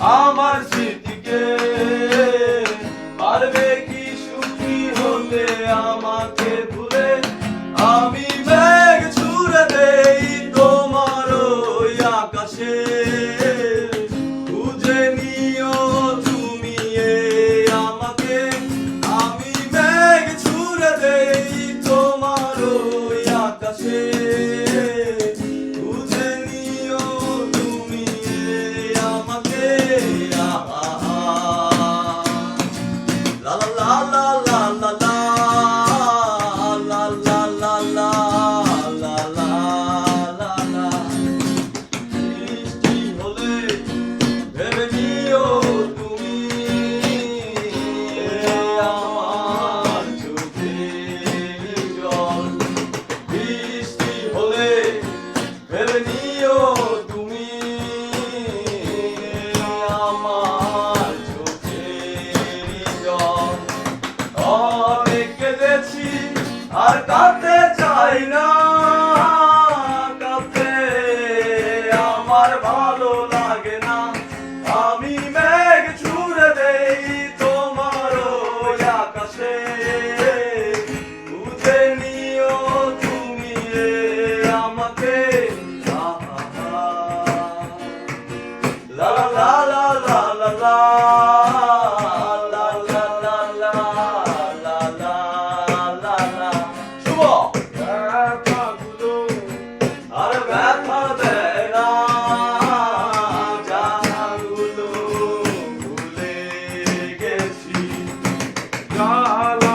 আমার স্মৃতিকে আমার ভালো ಕಾಲ